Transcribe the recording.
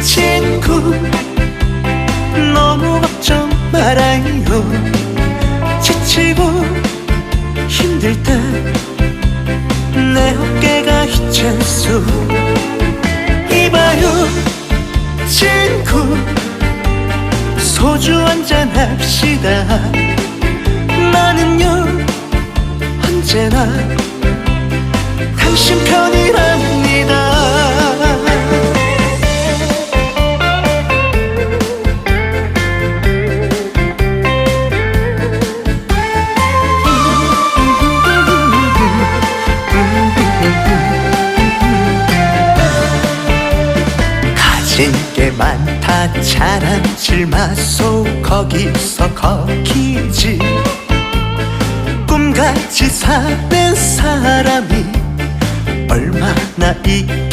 친구 너무 걱정 말아요. 지치고 힘들 때 내 어깨가 있잖소 이봐요. 친구 소주 한잔 합시다. 나는요 언제나 당신 편 진게 많다. 자랑질 마소 거기서 거기지. 꿈같이 사는 사람이 얼마나 있겠